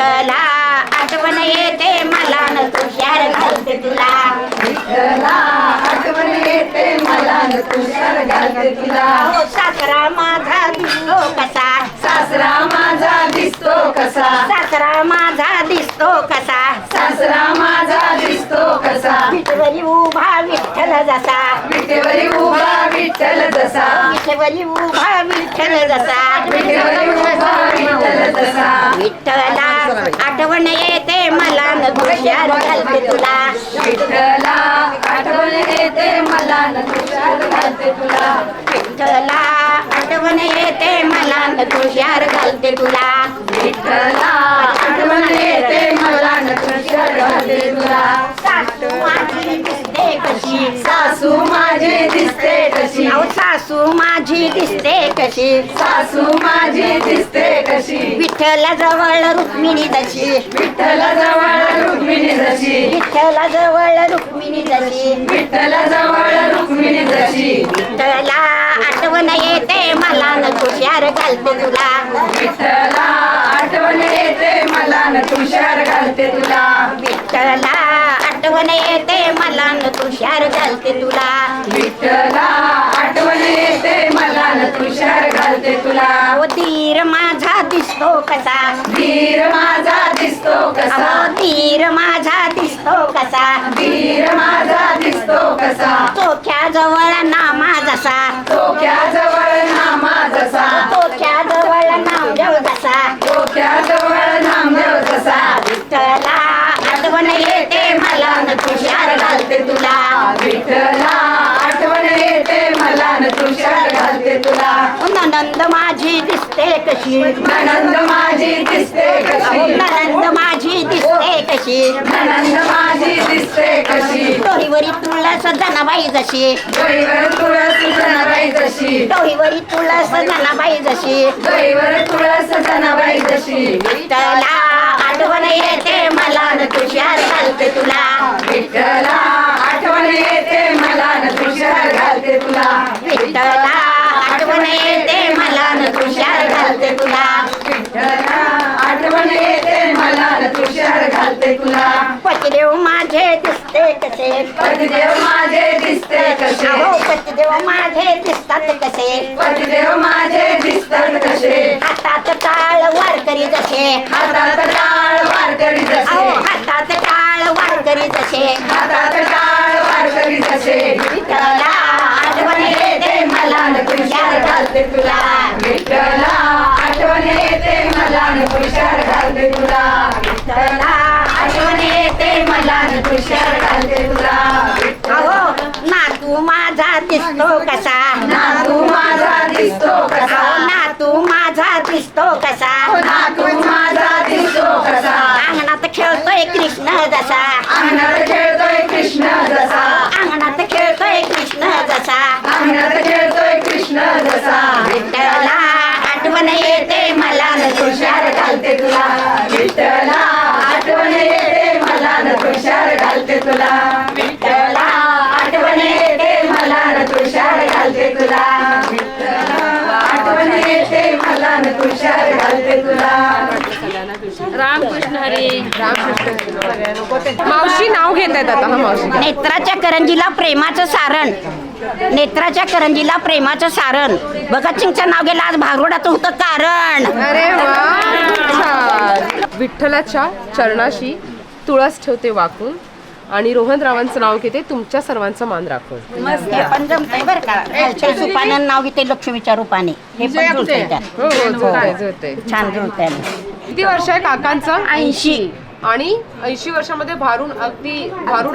विठ्ठला आठवण येते मला न तुषार घालते तुला. विठ्ठला आठवण येते मला न तुषार घालते तुला. सासरा माझा दिसतो कसा? सासरा माझा दिसतो कसा? सासरा माझा दिसतो कसा? सासरा माझा दिसतो कसा? विठवली उभा विठ्ठल जसा. विठेवरी उभा विठ्ठल जसा. विठवली उभा विठ्ठल जसा विठेवरी उभा विठ्ठल जसा विठ्ठला आठवण येते मला न तुषार घालते तुला. विठ्ठला आठवण येते मला न तुषार घालते तुला. विठ्ठला आठवण येते मला न तुषार घालते तुला. विठ्ठला आठवण येते मला न तुषार घालते तुला. दिसते कशी? सासू माझी दिसते कशी? अहो सासू माझी दिसते कशी? सासू माझी दिसते कशी? विठ्ठला जवळ रुक्मिणी जशी. विठ्ठल जवळ रुक्मिणी जशी. विठ्ठला जवळ रुक्मिणी जशी. विठ्ठल जवळ रुक्मिणी जशी. विठ्ठला आठवण येते मला न तुषार घालते तुला. विठ्ठला आठवण येते मला न तुषार घालते तुला. विठ्ठला आठवण येते मला न तुषार घालते तुला. विठ्ठला आठवण येते मला न तुषार घालते तुला. अहो धीर माझा दिसतो कसा? धीर माझा दिसतो कसा? अहो धीर माझा दिसतो कसा? धीर माझा दिसतो कसा? चोख्या जवळ नामा जसा डोक्या जवळ नामा जसा चोख्या जवळ नाम देव जसा डोक्या जवळ नामदेव जसा विठ्ठला आठवण येते मला न तुषार घालते तुला. विठ्ठला आठवण येते मला न तुषार घालते तुला. ननंद माझी दिसते कशी? ननंद माझी दिसते कशी? ननंद माझी दिसते कशी? ननंद माझी दिसते कशी? डोहीवरी तुळस जनाबाई जशी. गईवर तुळस जनाबाई जशी. डोहीवरी तुळस जनाबाई जशी. गईवर तुळस जनाबाई जशी. विठ्ठला आठवण येते मला न तुषार घालते तुला. विठ्ठला आठवण येते मला न तुषार घालते तुला. विठ्ठला आठवण येते मला न तुषार घालते तुला. विठ्ठला तुषार घालते तुला. पतिदेव माझे दिसते कसे? पतिदेव माझे दिसते कसे? अहो पतिदेव माझे दिसतात कसे? पतिदेव माझे दिसतात कसे? हातात टाळ वारकरी जसे. हातात टाळ वारकरी जसे. हातात टाळ वारकरी जसे. हातात टाळ वारकरी जसे. विठ्ठला आठवण येते मला न तुषार घालते तुला. विठ्ठला आठवण येते मला न तुषार घालते तुला. आठवण येते मला न तुषार घालते तुला. अहो नातू माझा दिसतो कसा? नातू माझा दिसतो कसा? अहो नातू माझा दिसतो कसा? नातू माझा दिसतो कसा? अंगणात खेळतोय कृष्ण जसा. अंगणात खेळतोय कृष्ण जसा. अंगणात खेळतोय कृष्ण जसा. अंगणात खेळतोय कृष्ण जसा. विठ्ठला आठवण येते मला न तुषार घालते तुला. विठ्ठला आठवण येते मला न तुषार घालते तुला. विठ्ठला आठवण येते मला न तुषार घालते तुला. आठवण येते मला न तुषार घालते तुला. रामकृष्ण हरी. मावशी नाव घेत आहेत आता हा मावशी. नेत्राच्या करंजीला प्रेमाचं सारण. नेत्राच्या करंजीला प्रेमाचं सारण. भगत सिंगचं नाव गेलं आज भागरोडाचं होतं कारण. अरे वा विठ्ठलाच्या चरणाशी तुळस ठेवते वाकून. आणि रोहनरावांचं नाव घेते तुमच्या सर्वांचा मान राखून. हे पण जमतंय बरं का. खालच्या सुपानं नाव घेते लक्ष्मीच्या रूपाने. हे पण जुळतंय त्यात. हो हो जुळतंय, जुळतंय. छान जुळतंय. किती वर्ष आहे काकांचं? ऐंशी. आणि ऐंशी वर्षामध्ये भारून अगदी उंच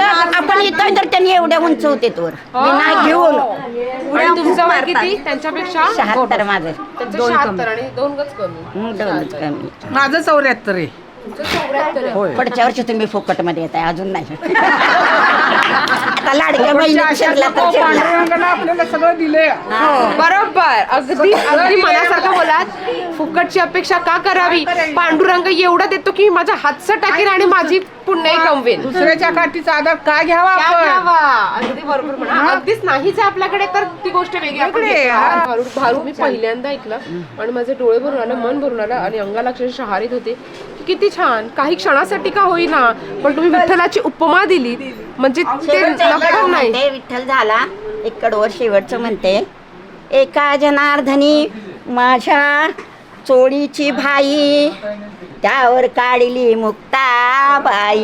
आपण तर त्यांनी एवढ्या उंच होते तोर घेऊन आणि तुमचं वय किती त्यांच्यापेक्षा शहात्तर माझं शहात्तर आणि दोन गज कमी हं, दोनच कमी माझं चौऱ्याहत्तर आहे. पुढच्या वर्षी तुम्ही फुकटमध्ये येत आहे अजून नाही लाडक्या बहिणी आपल्याला सगळं दिलंय बरोबर अगदी अगदी मनासारखं बोलात फुकटची अपेक्षा का करावी? पांडुरंग एवढं देतो की माझा हातचं टाकेल आणि माझी पुण्याही कमवेल दुसऱ्याच्या काठीचा आधार का घ्यावा क्या आपण? घ्यावा? अगदी बरोबर म्हणा. अगदीच नाहीच आहे आपल्याकडे तर ती गोष्ट वेगळी भारूड मी पहिल्यांदा ऐकलं आणि माझे डोळे भरून आलं मन भरून आलं आणि अंगाला अक्षरशः शहारीत होते. की किती छान. काही क्षणासाठी का होईना पण तुम्ही विठ्ठलाची उपमा दिली. म्हणजे ते नाही. विठ्ठल झाला. एक कडवर शेवटचं म्हणते. एका जनार्दनी माझ्या चोळीची भाई त्यावर काढली मुक्ताबाई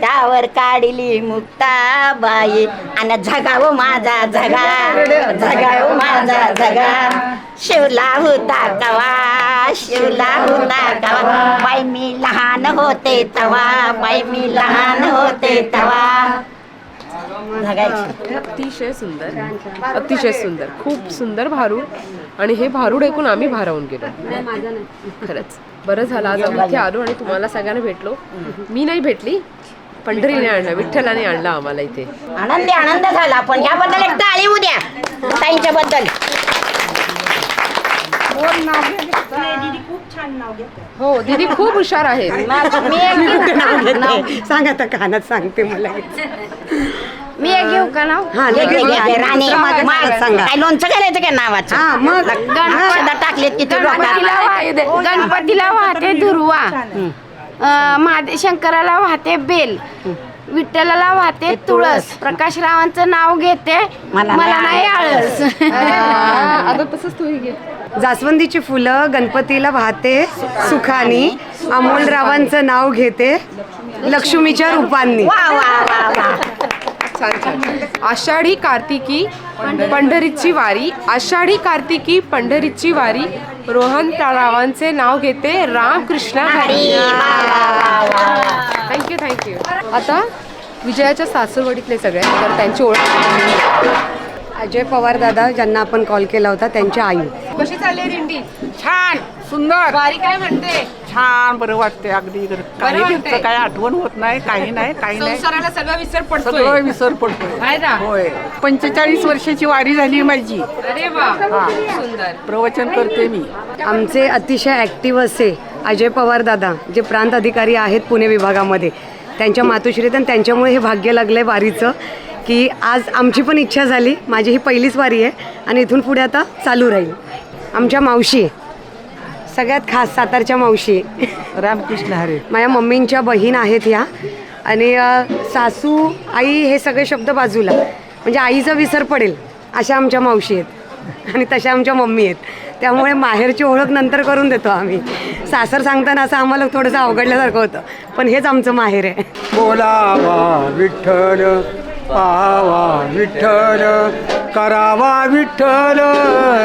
त्यावर काढली मुक्ताबाई आणि झगाव माझा झगा झगाव माझा झगा. शिवला होता कवा शिवला होता कवा. बाई मी लहान होते तवा बाई मी लहान होते तवा. अतिशय सुंदर. अतिशय सुंदर. खूप सुंदर भारूड. आणि हे भारूड ऐकून आम्ही भारावून गेलो. खरंच. बरं झालं आज आम्ही इथे आलो आणि तुम्हाला सगळ्यांना भेटलो. मी नाही भेटली पंढरीने आणलं विठ्ठलाने आणलं आम्हाला इथे. आनंदी आनंद झाला पण याबद्दल एक टाळी उद्या. ताईंच्या बद्दल हो दीदी खूप हुशार नाव सांग आता कानात सांगते मला. मी एक घेऊ का नाव? हा, घे, घे, घे, घे, राणी माझ्या मग नावात सांगा. काय लोणचं करायचं काय नावाचं? हा मग. गणपतीला टाकले तिथे गणपतीला वा- गणपतीला वाहते दुर्वा अं, महादे शंकराला वाहते बेल. विठ्ठलाला वाहते तुळस. प्रकाश रावांचं नाव घेते. मला मला नाही नाही आळस. आता तसंच तूही घे. जास्वंदीची फुलं गणपतीला वाहते सुखानी. अमोलरावांचं नाव घेते लक्ष्मीच्या रूपांनी. वा वा वा वा. छान छान. आषाढी कार्तिकी पंढरीची वारी. आषाढी कार्तिकी पंढरीची वारी. रोहन रावांचे नाव घेते रामकृष्ण हरी थँक्यू थँक्यू आता विजयाच्या सासूरवडीतले सगळे तर त्यांची ओळख अजय पवार दादा ज्यांना आपण कॉल केला होता त्यांच्या आई. कशी चालली दिंडी? छान सुंदर. वारी काय म्हणते? छान बरं वाटते अगदी. काही वाटतंय. काही आठवण होत नाही काही नाही काही नाही. संसाराला विसर पडतोय. सगळं विसर पडतोय. ना. होय. पंचेचाळीस वर्षाची वारी झाली माझी. अरे वा. सुंदर. प्रवचन करते मी. आमचे अतिशय ॲक्टिव्ह असे अजय पवार दादा जे प्रांत अधिकारी आहेत पुणे विभागामध्ये त्यांच्या मातोश्रीत आणि त्यांच्यामुळे हे भाग्य लागलं आहे वारीचं की आज आमची पण इच्छा झाली. माझी ही पहिलीच वारी आहे आणि इथून पुढे आता चालू राहील. आमच्या मावशी आहे. सगळ्यात खास सातारच्या मावशी. रामकृष्ण हरे. माझ्या मम्मींच्या बहीण आहेत ह्या. आणि सासू आई हे सगळे शब्द बाजूला. म्हणजे आईचा विसर पडेल अशा आमच्या मावशी आहेत. आणि तशा आमच्या मम्मी आहेत. त्यामुळे माहेरची ओळख नंतर करून देतो आम्ही. सासर सांगताना असं आम्हाला थोडंसं अवघडल्यासारखं होतं. पण हेच आमचं माहेर आहे. बोलावा विठ्ठल पावा विठ्ठल करावा विठ्ठल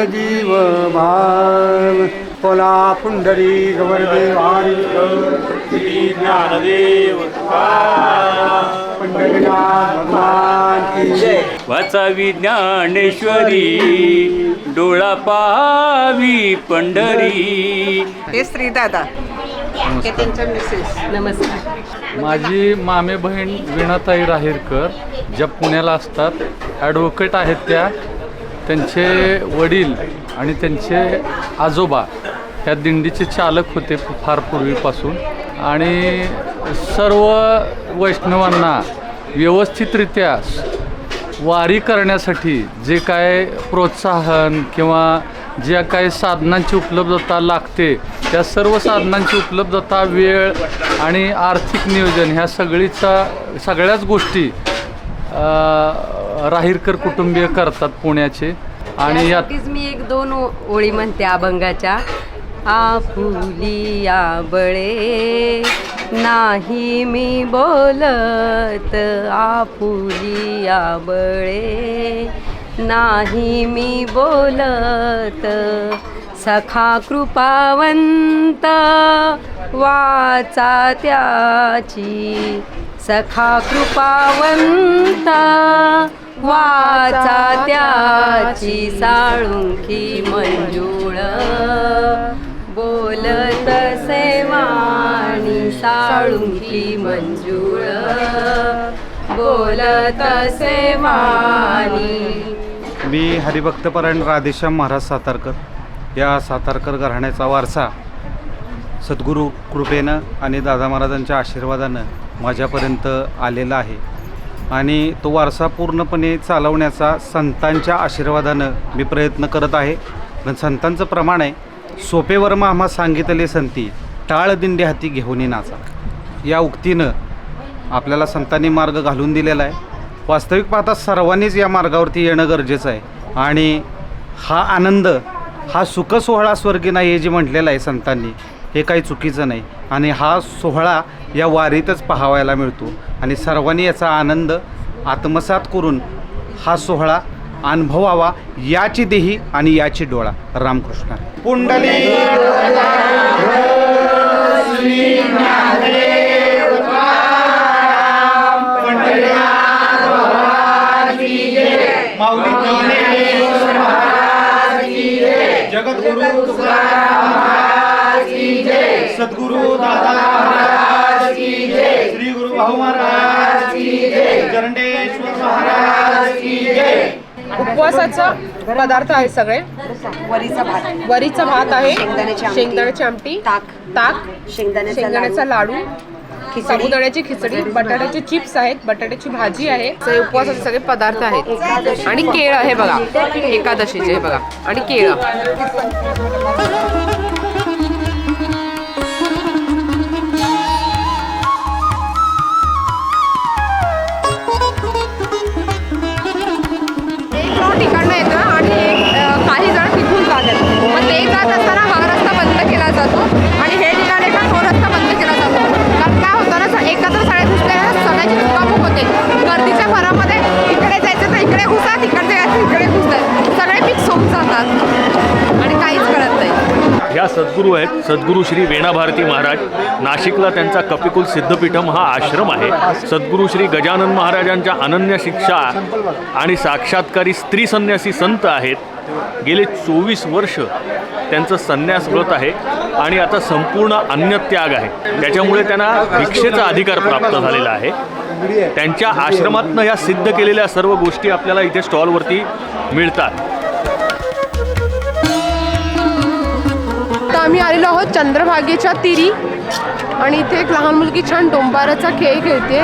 जीव भाव बोला पुंडरी गवरदेवारी। ज्ञानदेव भगवान वाचावी ज्ञानेश्वरी डोळा पाहावी पंढरी। हे श्री दादा हे त्यांच्या मिसेस माझी मामे बहीण वीणाताई राहेरकर ज्या पुण्याला असतात ॲडव्होकेट आहेत त्या त्यांचे वडील आणि त्यांचे आजोबा ह्या दिंडीचे चालक होते फार पूर्वीपासून. आणि सर्व वैष्णवांना व्यवस्थितरित्या वारी करण्यासाठी जे काय प्रोत्साहन किंवा ज्या काही साधनांची उपलब्धता लागते त्या सर्व साधनांची उपलब्धता वेळ आणि आर्थिक नियोजन ह्या सगळीचा सगळ्याच गोष्टी राहीरकर कुटुंबीय करतात पुण्याचे. आणि यात मी एक दोन ओळी म्हणते अभंगाच्या. आपुली बळे नाही मी बोलत आपुली बळे नाही मी बोलत सखा कृपावंत वाचा त्याची. सखा कृपावंत वाचा त्याची साळुंखी मंजूळ. बोलत सेवाणी साळुंकी मंजुळ. बोलत सेवाणी मी हरिभक्तपरायण राधेश्याम महाराज सातारकर. या सातारकर घराण्याचा वारसा सद्गुरू कृपेनं आणि दादा महाराजांच्या आशीर्वादानं माझ्यापर्यंत आलेला आहे. आणि तो वारसा पूर्णपणे चालवण्याचा संतांच्या आशीर्वादानं मी प्रयत्न करत आहे. पण संतांचं प्रमाण आहे. सोपेवर आम्हा सांगितले संती टाळ दिंडी हाती घेऊन नाचा. या उक्तीनं आपल्याला संतांनी मार्ग घालून दिलेला आहे. वास्तविक पाहता सर्वांनीच या मार्गावरती येणं गरजेचं आहे. आणि हा आनंद हा सुखसोहळा स्वर्गी नाही हे जे म्हटलेलं आहे संतांनी हे काही चुकीचं नाही. आणि हा सोहळा या वारीतच पाहावायला मिळतो. आणि सर्वांनी याचा आनंद आत्मसात करून हा सोहळा अनुभवावा याची देही आणि याची डोळा. रामकृष्ण. पुंडली जगद्गुरु सद्गुरु दादा श्री गुरु भाऊ महाराज चरणे जय जरंडेश्वर महाराज की जय उपवासाचा पदार्थ आहे सगळे. वरीचा भात. वरीचा भात आहे. शेंगदाण्याची आमटी. शेंगदाण्याची आमटी. ताक. ताक. शेंगदाण्याचा शेंगदाण्याचा लाडू. खिचडी. साबुदाण्याची खिचडी. बटाट्याचे चिप्स आहेत. बटाट्याची भाजी आहे. उपवासाचे सगळे पदार्थ आहेत. आणि केळं आहे बघा. एकादशीचे हे बघा. आणि केळं. घुसा तर तिकडे घुसतात सगळे पीक सोप जातात. आणि काहीच कळत नाही. ह्या सद्गुरू आहेत सद्गुरू श्री वेणाभारती महाराज. नाशिकला त्यांचा कपिकुल सिद्धपीठम हा आश्रम आहे. सद्गुरू श्री गजानन महाराजांच्या अनन्य शिक्षा आणि साक्षात्कारी स्त्री संन्यासी संत आहेत. गेले चोवीस वर्ष त्यांचं संन्यास व्रत आहे आणि आता संपूर्ण अन्नत्याग आहे. त्याच्यामुळे त्यांना भिक्षेचा अधिकार प्राप्त झालेला आहे. त्यांच्या आश्रमातनं या सिद्ध केलेल्या सर्व गोष्टी आपल्याला इथे स्टॉलवरती मिळतात. आम्ही आलेलो आहोत चंद्रभागेच्या तिरी आणि इथे एक लहान मुलगी छान डोंबाराचा खेळ खेळते.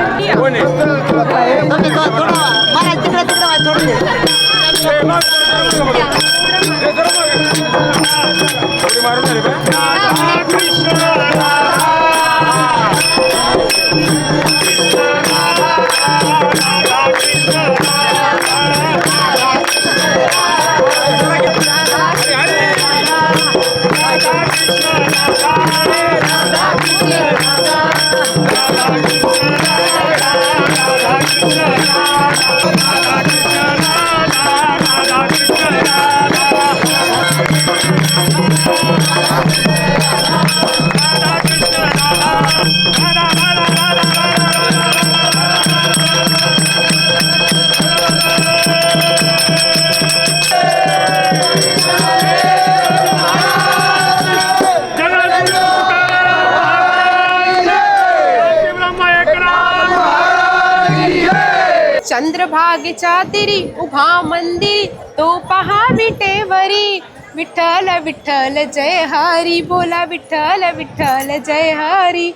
चंद्रभागेच्या तिरी उभा मंदी तो पहा विटेवरी विठ्ठल विठ्ठल जय हरी. बोला विठ्ठल विठ्ठल जय हरी.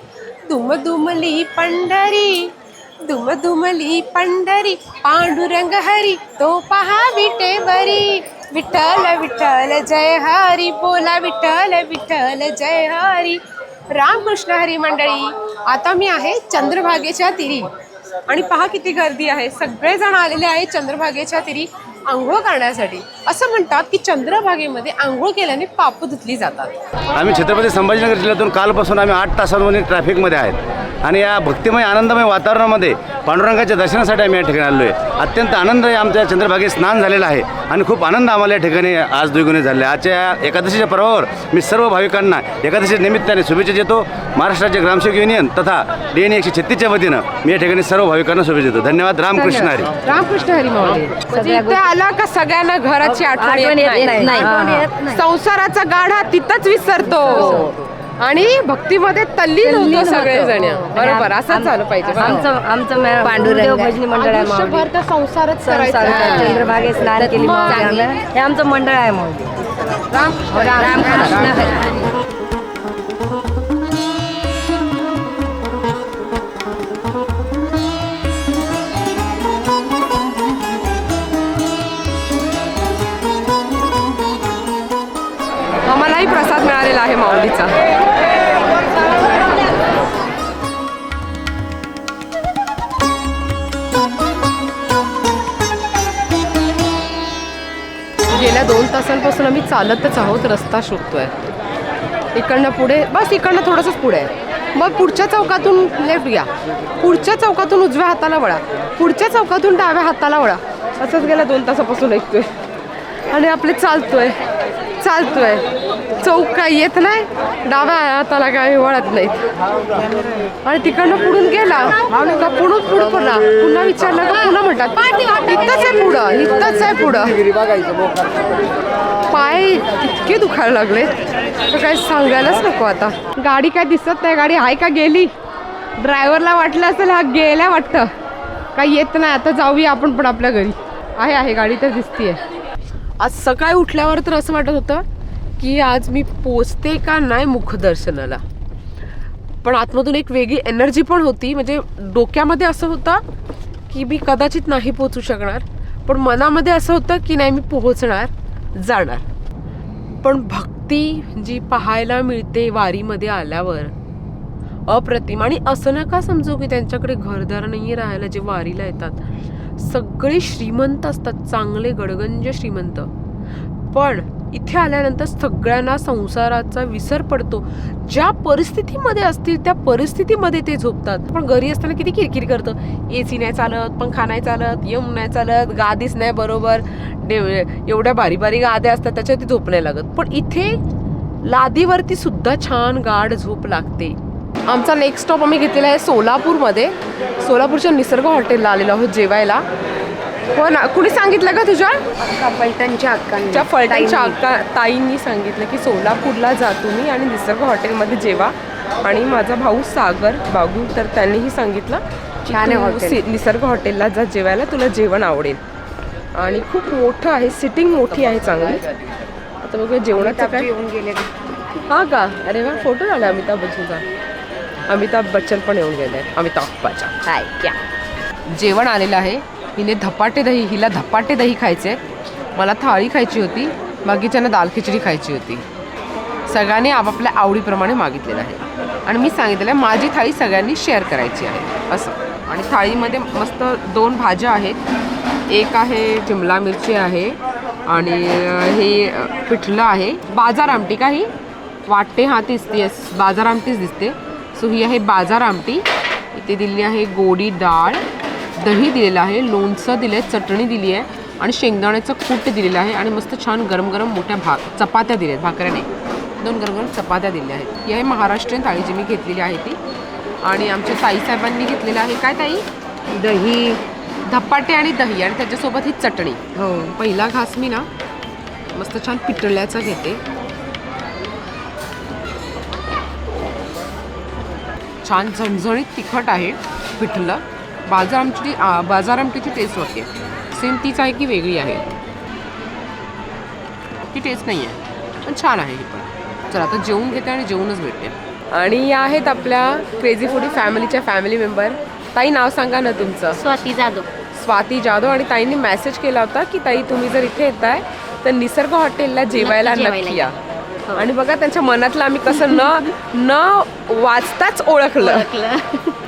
दुम दुमली पंढरी दुम दुमली पंढरी. पांडुरंग हरी तो पहा विटेवरी विठ्ठल विठ्ठल जय हरी. बोला विठ्ठल विठ्ठल जय हरी. रामकृष्ण हरी मंडळी आता मी आहे चंद्रभागेच्या तिरी. आणि पहा किती गर्दी आहे. सगळेजण आलेले आहेत चंद्रभागेच्या तिरी आंघोळ करण्यासाठी. असं म्हणतात की चंद्रभागेमध्ये आंघोळ केल्याने पाप धुतली जातात. आम्ही छत्रपती संभाजीनगर जिल्ह्यातून कालपासून आम्ही आठ तासांमध्ये ट्रॅफिकमध्ये आहेत. आणि या भक्तिमय आनंदमय वातावरणामध्ये पांडुरंगाच्या दर्शनासाठी आम्ही या ठिकाणी आलो आहे अत्यंत आनंद आहे आमच्या चंद्रभागेत स्नान झालेलं आहे आणि खूप आनंद आम्हाला या ठिकाणी आज द्विगुणे झाले. आहे. आजच्या या एकादशीच्या पर्वावर मी सर्व भाविकांना एकादशीच्या निमित्ताने शुभेच्छा देतो. महाराष्ट्र ग्रामसेवक युनियन तथा डी एन एकशे छत्तीसच्या वतीनं मी या ठिकाणी सर्व भाविकांना शुभेच्छा देतो. धन्यवाद. रामकृष्ण हरी. रामकृष्ण हरी इथे आला का सगळ्यांना घराची आठवण येत नाही. हा. संसाराचा गाढा तिथंच विसरतो. आणि भक्तीमध्ये तल्लीन होतो सगळेजण. बरोबर असंच झालं पाहिजे. आमचं आमचं पांडुरंग. भजनी मंडळ आहे. आयुष्यभर तर संसारच संसार करायचा चंद्रभागे स्नान केली मग. हे आमचं मंडळ आहे माऊली. राम राम रामकृष्ण हरी. आम्हालाही प्रसाद मिळालेला आहे माऊलीचा. गेल्या दोन तासांपासून आम्ही चालतच आहोत रस्ता शोधतोय. इकडनं पुढे बस इकडनं थोडंसंच पुढे आहे. मग पुढच्या चौकातून म्हणजे लेफ्ट घ्या पुढच्या चौकातून उजव्या हाताला वळा. पुढच्या चौकातून डाव्या हाताला वळा. असंच गेल्या दोन तासापासून ऐकतोय. आणि आपले चालतोय. चालतोय. चौक काय येत नाही. डाव्या हाताला काय वळत नाहीत. आणि तिकडनं पुढून गेला. का पुढून पुढं पुन्हा पुन्हा विचारलं का पुन्हा म्हणतात. इतकंच आहे पुढं. इतकंच आहे पुढं. पाय इतके दुखायला लागले तर काय सांगायलाच नको आता. गाडी काय दिसत नाही. गाडी आहे का गेली? ड्रायव्हरला वाटलं असेल हा गेल्या वाटतं. काही येत नाही. आता जाऊया आपण पण आपल्या घरी. आहे आहे. गाडी तर दिसतीये. आज सकाळी उठल्यावर तर असं वाटत होतं की आज मी पोचते का नाही मुखदर्शनाला. पण आतमधून एक वेगळी एनर्जी पण होती. म्हणजे डोक्यामध्ये असं होतं की मी कदाचित नाही पोचू शकणार. पण मनामध्ये असं होतं की नाही मी पोहोचणार जाणार. पण भक्ती जी पाहायला मिळते वारीमध्ये आल्यावर अप्रतिम. आणि असं नका समजू की त्यांच्याकडे घरदार नाही राहायला जे वारीला येतात. सगळे श्रीमंत असतात चांगले गडगंज श्रीमंत. पण इथे आल्यानंतर सगळ्यांना संसाराचा विसर पडतो. ज्या परिस्थितीमध्ये असतील त्या परिस्थितीमध्ये ते झोपतात. पण घरी असताना किती किरकिर करतं. ए सी नाही चालत पंखा नाही चालत यम नाही चालत गादीच नाही बरोबर. डे- एवढ्या बारी बारी गाद्या असतात त्याच्यावरती झोप नाही लागत. पण इथे लादीवरती सुद्धा छान गाढ झोप लागते. आमचा नेक्स्ट स्टॉप आम्ही घेतलेला आहे सोलापूरमध्ये. सोलापूरच्या निसर्ग हॉटेलला आलेलो आहोत जेवायला. हो ना. कुणी सांगितलं का तुझ्या? फलटणच्या अक्कांनी. त्या फलटणच्या अक्का ताईंनी सांगितलं की सोलापूरला जा तुम्ही आणि निसर्ग हॉटेलमध्ये जेवा. आणि माझा भाऊ सागर बागू तर त्यांनीही सांगितलं छान आहे हॉटेल. निसर्ग हॉटेलला जा जेवायला तुला जेवण आवडेल. आणि खूप मोठं आहे सिटिंग मोठी आहे चांगली. आता बघूया जेवणाचं काय. येऊन गेले हा का? अरे वा फोटो झाला अमिताभ बच्चनचा. अमिताभ बच्चन पण येऊन गेले अमिताभ बच्चन. हाय क्या? जेवण आलेलं आहे. हिने धपाटे दही हिला धपाटे दही खायचे. मला थाळी खायची होती बाकीच्यांना दाल खिचडी खायची होती. सगळ्यांनी आपापल्या आवडीप्रमाणे मागितलेलं आहे. आणि मी सांगितलेलं आहे माझी थाळी सगळ्यांनी शेअर करायची आहे. असं. आणि थाळीमध्ये मस्त दोन भाज्या आहेत. एक आहे शिमला मिरची आहे आणि हे पिठलं आहे. बाजार आमटी का ही? वाटते हा तीच ती बाजार आमटीच दिसते. सो ही आहे बाजार आमटी. इथे दिली आहे गोडी डाळ. दही दिलेलं आहे लोणचं दिलं आहे चटणी दिली आहे आणि शेंगदाण्याचं कूट दिलेलं आहे आणि मस्त छान गरम गरम मोठ्या भा चपात्या दिल्या आहेत भाकऱ्या नाही दोन गरम गरम चपात्या दिल्या आहेत. ही आहे महाराष्ट्रीयन थाळी जी मी घेतलेली आहे ती. आणि आमच्या ताईसाहेबांनी घेतलेलं आहे काय ताई? दही. धपाटे आणि दही आणि त्याच्यासोबत ही चटणी. हो. पहिला घास मी ना मस्त छान पिठल्याचा घेते. छान झणझणीत तिखट आहे पिठलं. बाजार आमची आ, बाजार आमटीची टेस्ट होते. सेम तीच आहे की वेगळी आहे? ती टेस्ट नाही आहे पण छान आहे ही पण. चला आता जेवून घेते आणि जेवूनच भेटते. आणि या आहेत आपल्या क्रेझी फूडी फॅमिलीच्या फॅमिली मेंबर ताई नाव सांगा ना तुमचं. स्वाती जाधव. स्वाती जाधव आणि ताईंनी मेसेज केला होता की ताई तुम्ही जर इथे येताय तर निसर्ग हॉटेलला जेवायला नक्की या. आणि बघा त्यांच्या मनातलं आम्ही कसं न न वाचताच ओळखलं.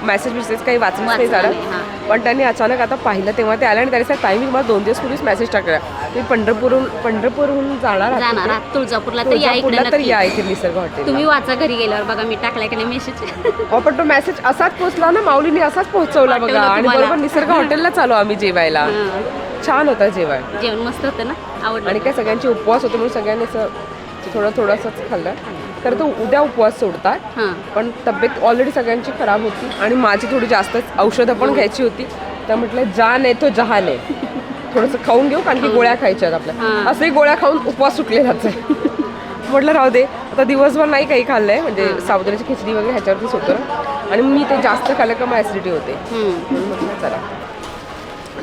मेसेज बिसेज काही नाही वाचलं झालं. नाही, हां. पण त्यांनी अचानक आता पाहिलं तेव्हा ते आले आणि त्यांनी ताई मी मला दोन दिवस पूर्वीच मेसेज टाकला. मी पंढरपूरहून पंढरपूरहून जाणार. आहात तुळजापूरला तर या इकडे तुळजापूरला तर नक्की. या इथे निसर्ग हॉटेल तुम्ही वाचा घरी गेल्यावर बघा मी टाकलाय की नाही मेसेज पण तो मेसेज असाच पोहोचला ना माऊलीने असाच पोहोचवला बघा. पाठवलं आणि तुम्हाला. बरोबर निसर्ग हॉटेलला चालू आम्ही जेवायला. छान होता जेवण. जेवण मस्त होतं ना आवडलं. आणि काय सगळ्यांचे उपवास होते म्हणून सगळ्यांनी असं थोडं थोडंसंच खाल्लं. तर उद्या उपवास सोडतात. हां. पण तब्येत ऑलरेडी सगळ्यांची खराब होती आणि माझी थोडी जास्तच औषधं पण घ्यायची होती. तर म्हटलं जान आहे तो जहान. आहे थोडंसं खाऊन घेऊ कारण की गोळ्या खायच्या आहेत आपल्या. हां. असंही गोळ्या खाऊन उपवास सुटलेलाच आहे. म्हटलं राहू दे. आता दिवसभर नाही काही खाल्लंय. म्हणजे साबुदाण्याची खिचडी वगैरे ह्याच्यावरतीच होतं आणि मी ते जास्त खाल्लं का मग ॲसिडिटी होते. म्हटलं चला.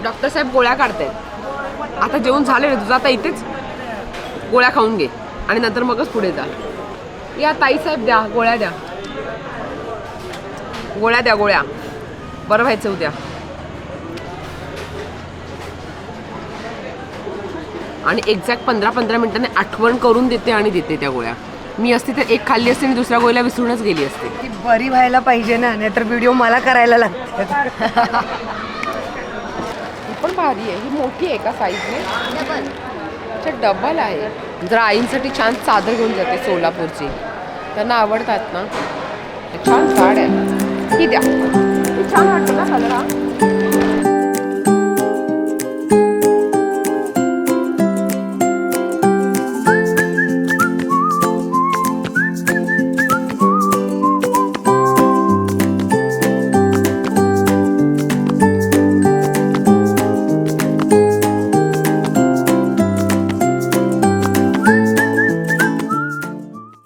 डॉक्टर साहेब गोळ्या काढतायत. आता जेवण झाले तुझं आता इथेच. गोळ्या खाऊन घे. आणि नंतर मगच पुढे जा. या ताईसाहेब द्या गोळ्या द्या. गोळ्या द्या गोळ्या. बरं व्हायचं उद्या. आणि एक्झॅक्ट पंधरा पंधरा मिनिटांनी आठवण करून देते आणि देते त्या गोळ्या. मी असते तर एक खाल्ली असते आणि दुसऱ्या गोळ्याला विसरूनच गेली असते. ती बरी व्हायला पाहिजे ना नाहीतर व्हिडिओ मला करायला लागते ही पण भारी आहे ही मोठी आहे का साईजने अच्छा डबल आहे. जर आईंसाठी छान चादर घेऊन जाते सोलापूरची. त्यांना आवडतात ना. छान झाड आहे. ही द्या. छान वाटतं ना कलर हा?